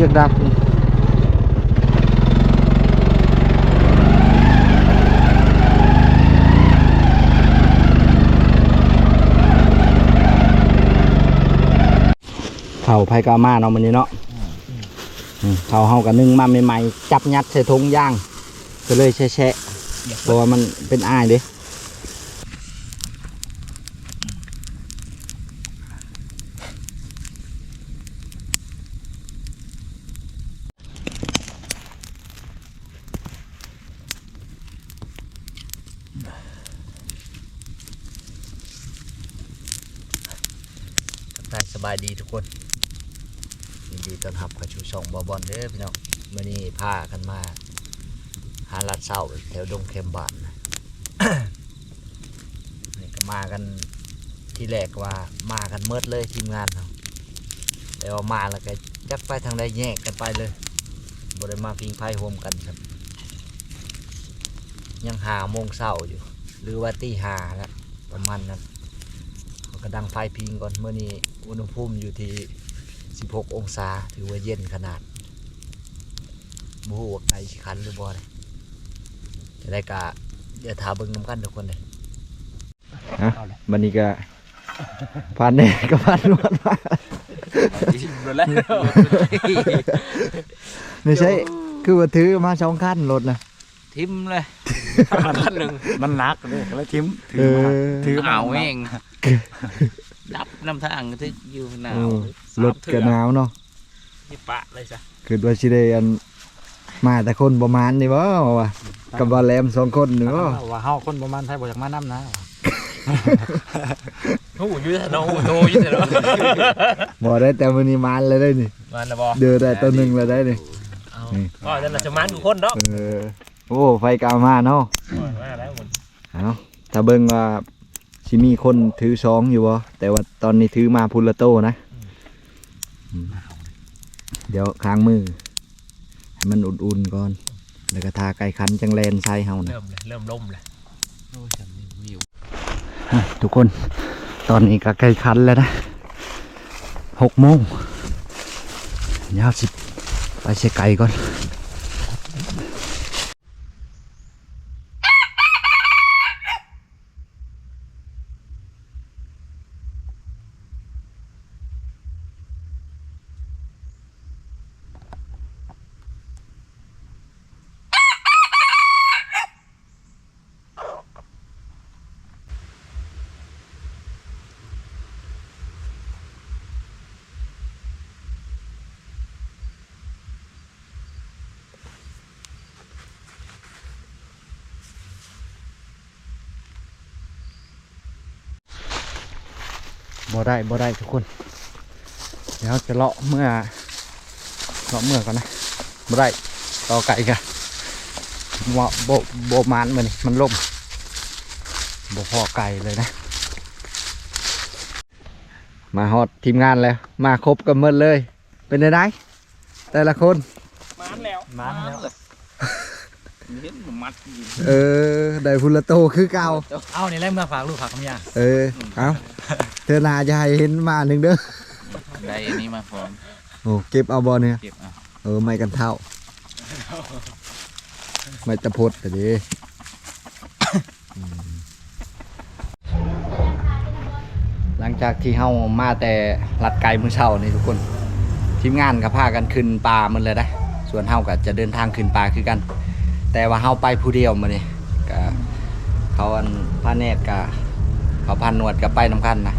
อยากดับนี่เผาไผกามาเนาะมันนี้เนาะอืมเผาเฮากันนึ่งมาใหม่ๆจับยัดใส่ถุงย่างก็เลยแช่ๆเพราะว่ามันเป็นอ้ายเด้ ทักทายสบายดีทุกคนยินดีต้อนรับกับชูช่อง บอบอลเด้อพี่น้องมื่อนี้พากันมา หาลัดเศร้าแถวดงเข็มบานนะนี่ก็มากันที่แรกว่ามากันเมิดเลยทีมงานเราแต่ว่ามาแล้วก็จักไปทางใดแยกกันไปเลยบริมาพิงไพ่โฮมกันครับ ยังหาโมงเศร้าอยู่ หรือว่าตีหาแล้วประมาณนั้นเขาก็ดังไฟพิงก่อนเมื่อนี้อุณหภูมิอยู่ที่ 16 องศาถือว่าเย็นขนาด บูฮูว่าไก่สิคันหรือบ่เลยจะได้กะเดี๋ยวถาเบิ่งน้ำกันทุกคนเลยฮะวันนี้ก็พันเนี่ยก็พันนวดมาโดนแล้วไม่ใช่คือว่าถือมาสองคันรถนะทิมเลยมันหนึ่งมันหนักเลยแล้วทิ้มถืเออมาอถือมาเอาเองดับน้ำทางทึกอยู่หนาวเออรถก็หนาวเนาะนี่ปะเลยจ้ะคือว่าสิได้อัน มาแต่คนประมาณนี่บ่ว่ากับบอลแลมสองคนนี่บ่ว่าเฮาคนประมาณไทยบ่อยากมานํนะหูอยู่แต่น้องหูโตอยู่แต่น้องบ่ได้แต่มื้อนี้มานเลยได้นี่มันนะบอเดือได้ตัวหนึงแล้วได้นี่ก็จะน่าจะมันทุกคนเนาะเออโอ้ไฟกาวมาเนาะมาแล้วหมดเอาถ้าเบิ่งว่าสิมีคนถือสองอยู่บ่แต่ว่าตอนนี้ถือมาพุลละโตนะอืมเดี๋ยวค้างมือให้ มันอุ่นๆก่อน แล้วก็ทาไก่คันจังแลนใส่เฮานะเริ่มเลยเริ่มล่มเลยโอ้ฉันนี่วิวฮะทุกคน ตอนนี้ก็ไก่คันแล้วนะหกโมงยาวสิบไปเช็คไก่ก่อน บ่ได้บ่ได้ทุกคน เดี๋ยวจะเลาะเมื่อเลาะเมื่อก่อนนะบ่ได้ต่อไก่กันว่าโบโบมานมันมันล่มบ่พอไก่เลยนะ มาฮอดทีมงานแล้ว มาครบกันหมดเลย เป็นไงได้แต่ละคนมันแล้วมันแล้ว เห็นมัดอยู่เออ ได้พุละโตคือเก่า เอานี่แหละเมื่อฝากลูกฝากคำยาเออ เอาเธอนาจะให้เห็นมาหนึ่งเด้อ ได้อันนี้มาพร้อมโอ้เก็บเอาบอลเนี่ย เก็บเอาเออ ไม่กันเท่า ไม่ตะพดแต่ดีอืมหลังจากที่เฮามาแต่ลัดไกลมื้อเช้านี่ทุกคน ทีมงานก็พากันขึ้นป่ามันเลยนะส่วนเฮาก็จะเดินทางขึ้นป่าคือกัน แต่ว่าเฮาไปผู้เดียวมาเนี่ก็เขาอันพาเนตรก็เขาพานหนวดก็ไปน้ำกันนะ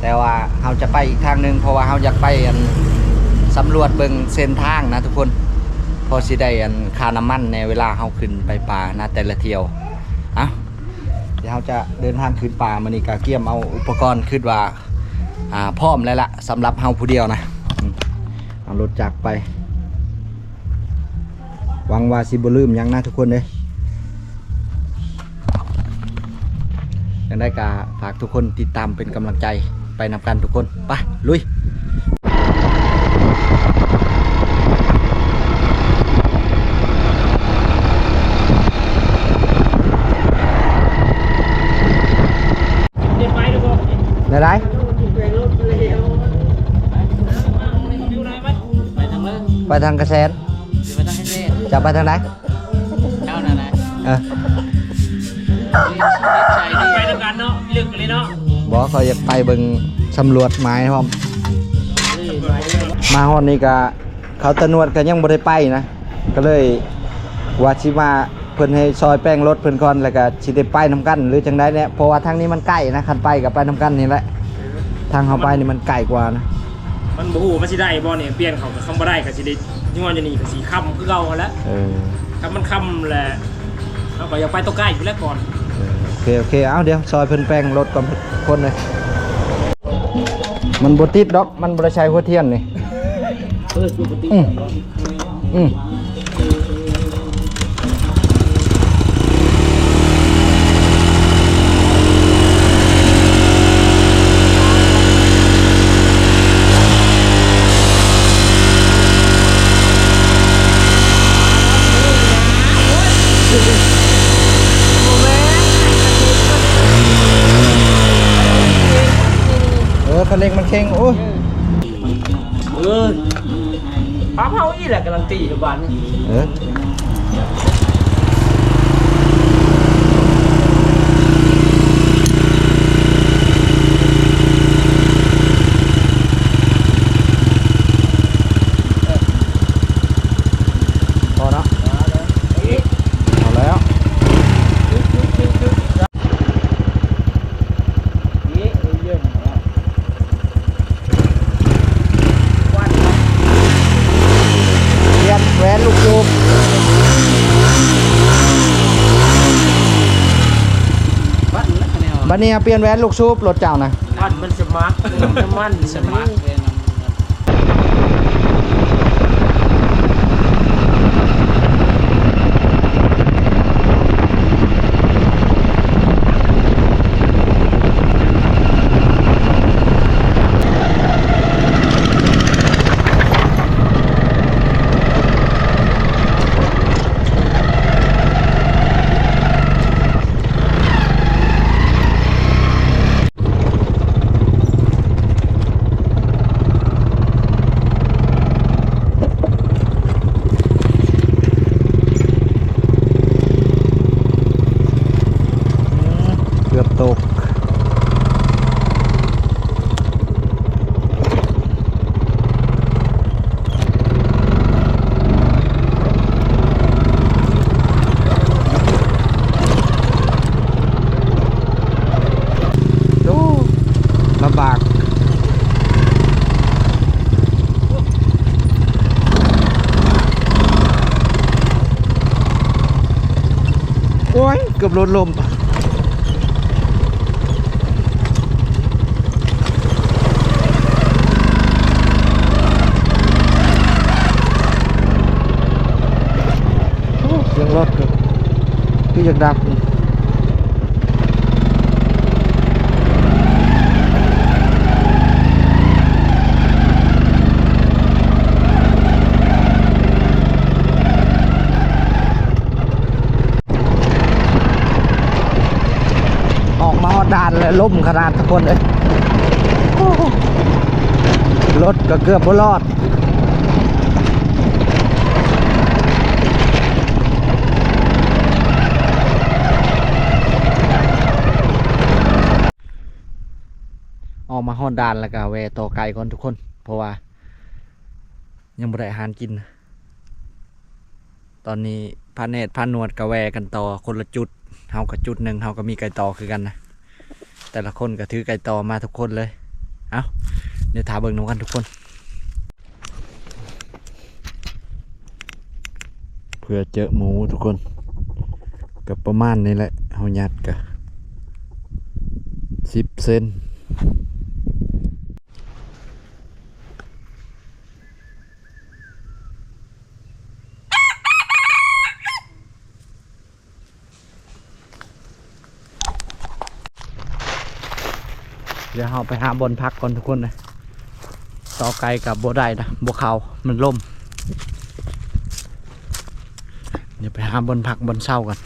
แต่ว่าเฮาจะไปอีกทางหนึ่งเพราะว่าเฮาอยากไปอันสำรวจเบิงเส้นทางนะทุกคนพอสิได้อันคาน้ำมันในเวลาเฮาขึ้นไปป่านะแต่ละเที่ยวเอะเดี๋ยวเราจะเดินทางขึ้นป่ามานี่ก็เกี่ยมเอาอุปกรณ์ขึ้นว่าอ่าพร้อมแล้วล่ะสำหรับเฮาผู้เดียวนะเอารถจักรไป วังว่าสิบลืมยังนะทุกคนเด้ยยังได้ก็ฝากทุกคนติดตามเป็นกำลังใจไปนำกันทุกคนไปลุยไปทุกคนได้ไรอยู่ไหนไปทางกระแสน จะไปทางไหนเจ้านั่นนะเออใช่ดีไปทำกันเนาะลึกเลยเนาะบอกเขาอยากไปเบิ่งสำรวจไม้พร้อมมาฮอดนี่ก็เขาตะนวดก็ยังบ่ได้ไปนะ ก็เลยว่าสิมาเพิ่นให้ซอยแป้งรถเพิ่นก่อนแล้วก็สิได้ไปนํกัน หรือจังไดเนี่ยเพราะว่าทางนี้มันใกล้นะคันไปก็ไปนํกันนี่แหละทางเขาไปนี่มันไกลกว่านะ มันบ่ฮู้ว่ามันสิได้บ่เนี่ยเปลี่ยนเขาก็คำบ่ได้ก็สิได้ ย้อนจะนี่ก็สิค้ำคือเก่าหั่นแหล้วเออถ้ามันค้ำแหละเราก็อยากไปตัวใกล้อยู่แล้วก่อนเออโอเคโอเคเอาเดี๋ยวซอยเพิ่นแป้งรถก่อนคนเลยมันบ่ติดดอกมันบ่ได้ใช้หัวเทียนนี่เปิดปกติอืมอืม แหละกำลังตีอยู่บ้านนี่เออพอเนาะเอาแล้ว นี่เยี่ยม เปลี่ยนแหวนลูกจูบ บ้าน นักแนวบัดนี้เปลี่ยนแหวนลูกซูบรถเจ้านะ มันมันสมาร์ทน้ำมันสมาร์ทเวนเรถลมเสียงรถก็ยังดังออกมาฮอดด่าน เลยล่มขนาดทุกคนเลยรถก็เกือบบ่รอดออกมาฮอดดานแล้วก็แวต่อไก่ก่อนทุกคน เพราะว่า ยังบ่ได้อาหารกิน ตอนนี้พาเนตรพานวดก็แวกันต่อคนละจุดเฮากับจุดหนึ่งเฮาก็มีไก่ต่อคือกันนะ แต่ละคนก็ถือไก่ต่อมาทุกคนเลย เอาเดี๋ยวถาเบิ่งน้กันทุกคน เพื่อเจอหมูทุกคนกับประมาณนี้แหละเฮาหยัดกับสิบเซน เดี๋ยวเราไปหาบนพักก่อนทุกคนนะต่อไกลกับโบได้นะโบเขามันล่ม เดี๋ยวไปหาบนพักบนเศร้ากัน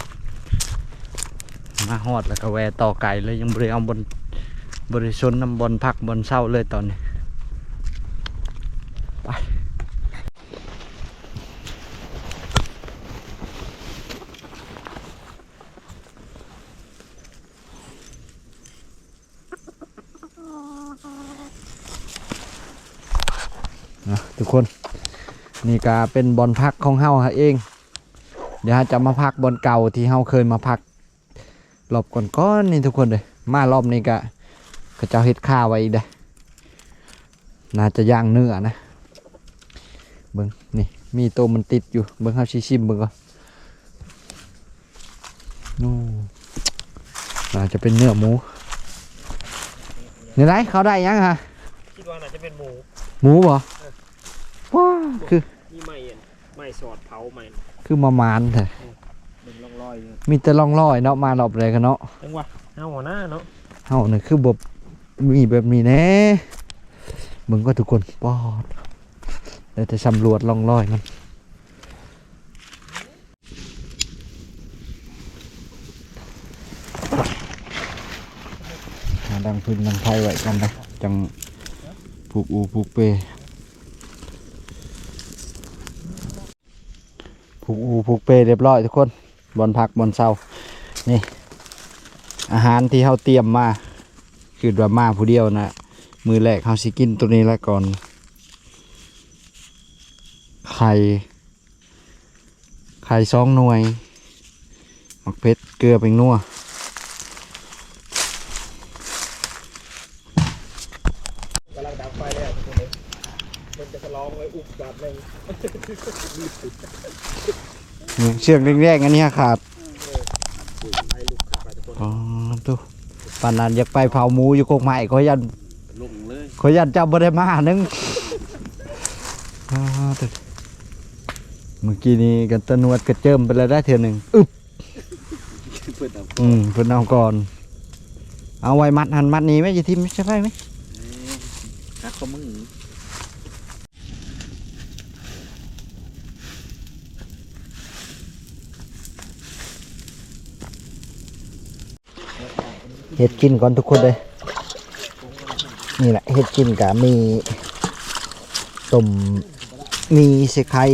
มาฮอดแล้วก็แวต่อไกลเลยยังบริเอาบนบริชนน้ำบนพักบนเศร้าเลยตอนนี้ นะทุกคนนี่ก็เป็นบอลพักของเฮาฮะเอง เดี๋ยวจะมาพักบอลเก่าที่เฮาเคยมาพักรอบก่อนๆนี่ทุกคนเลยมารอบนี้ก็เขาเจ้าเฮ็ดข้าวไว้อีกเด้น่าจะย่างเนื้อนะเบิ่งนี่มีตัวมันติดอยู่เบิ่งเฮาชิชิมเบิ่งก่อนนู่น่าจะเป็นเนื้อหมูนี่ไรเขาได้ยังฮะ คิดว่าน่าจะเป็นหมูหมูบ่ว้าคือนี่ไม่เอ็นไม่สอดเผาไม่คือมามานแท้เป็นร่องรอยอยู่มีแต่ร่องรอยเนาะมารอบอะไรกันเนาะจังหวะเอาหัวหน้าเนาะเฮานี่คือบบมีแบบนี้แน่มึงก็ทุกคนปอดแล้วจะสำรวจร่องรอยมันหาดังพื้นดังไทยไว้กันนะจัง ผูกอูผูกเปผูกอูผูกเปเรียบร้อยทุกคนบอนพักบอนเศร้านี่ อาหารที่เขาเตรียมมาคือว่าม่าผู้เดียวนะมือแรกเขาสิกินตัวนี้แล้วก่อนไข่ไข่สองหน่วยหมักเพชรเกลือเป็นนัว กำลังดับไฟแล้วทุกคนเลย มันจะร้องไว้อุบแบบหนึงนี่เชือกแรกๆอันนี้ขาดไฟลุกขึ้นไปทุกคนอ๋อตัวปานนั้นอยากไปเผาหมูอยู่โคกไม้ขอยันลงเลยขอยันเจ้าบ่ได้มานึงอ่าตัวเมื่อกี้นี้กันตะนวดกระเจิมไปแล้วได้เทื่อหนึ่งอึบเพิ่นเอาอืมเพิ่นเอาก่อน เอาไว้มัดหันมัดนี้ไหมจะทิมใช่ไหมไหม ฮักเขามึง เห็ดกินก่อนทุกคนเลยนี่แหละเห็ดกินกับมีต้มมีเสไข่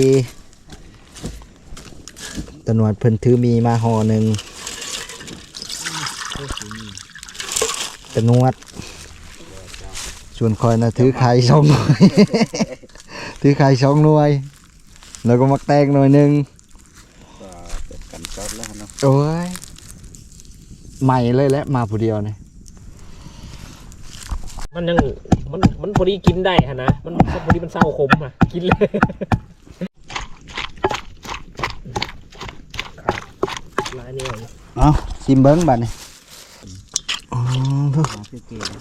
ตะนวดเพิ่นถือมีมาห่อหนึ่งตะนวดส่วนคอยนะถือไข่สองหน่วยถือไข่สองหน่วย แล้วก็มักแตงหน่อยหนึ่งก็กันจอดแล้วเนาะโอ้ย ใหม่เลยแหละมาผู้เดียวเนี่ยมันยังมันมันพอดีกินได้ฮะนะมันพอดีมันเศร้าขมอะกินเลยลายนี่เอาซิมเบิ้งบัดนี่อ๋อทุกคือเกม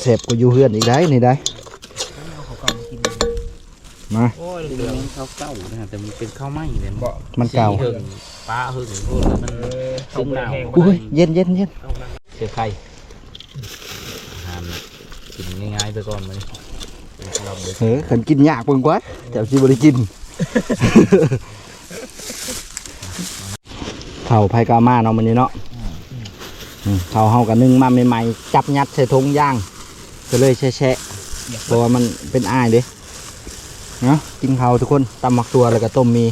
เสพก็อยู่เฮือนอีกได้นี่ได้เขากำกินมาโอ้ยเป็นเหลืองข้าวเก่านะแต่มันเป็นข้าวไหม้เลยบ่มันเก่าหึง ปลาหึงโอ้ยมันต้มแห้งอุ้ยเย็นเย็นเย็นเอานั่นเสือไข่อาหารกินง่ายๆไปก่อนมันลองดูเฮ้ยขันกินยากเบิ่งกว่าแต่สิบ่ได้กินเผาไผกามาเนาะมันนี้เนาะอืมเผาเฮากันนึ่งมาใหม่ๆจับยัดใส่ถุงย่างก็เลยแช่ๆเพราะว่ามันเป็นอ้ายเด้เนาะกินข้าวทุกคนตำหมักตัวแล้วก็ต้มมี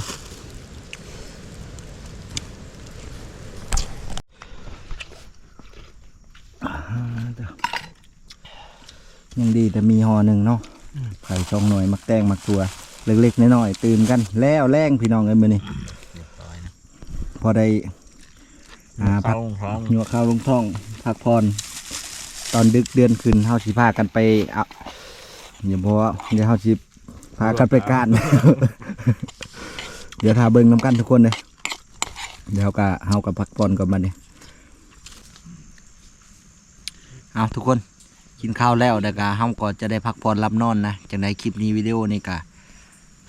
ดีแต่มีหอหนึ่งเนาะไข่สองหน่วยมักแตงมักตัวเล็กๆน้อยๆตื่นกัน แล้วแรงพี่น้องเอ้ยมื้อนี้พอได้อ่าพักท้องหัวข้าวลงท้องพักพรตอนดึกเดือนขึ้นเฮาสิพากันไปเอาอย่าบอกว่าเดี๋ยวเฮาสิพากันไปก้านเดี๋ยวทาเบิ่งน้ำกันทุกคนเลยเดี๋ยวก็เฮากับพักผ่อนก่อนบัดนี้เอาทุกคน กินข้าวแล้วเดี๋ยวก็เฮาก็จะได้พักผ่อนรับนอนนะจังไดคลิปนี้วิดีโอนี้ก็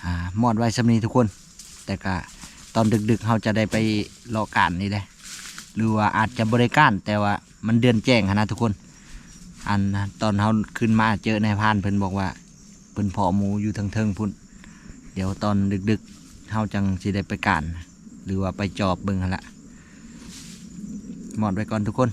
อ่ามอดไว้สำนีทุกคน แต่ก็ตอนดึกๆเฮาจะได้ไปรอการนี่แหละหรือว่าอาจจะบริการแต่ว่ามันเดือนแจ้งนะทุกคน อันตอนเฮาขึ้นมาเจอในพานเพิ่นบอกว่าเพิ่นพาะหมูอยู่เทิงพุ่นเดี๋ยวตอนดึกๆเฮาจังสิได้ไปการหรือว่าไปจอบเบิ่งละหมอดไว้ก่อนทุกคน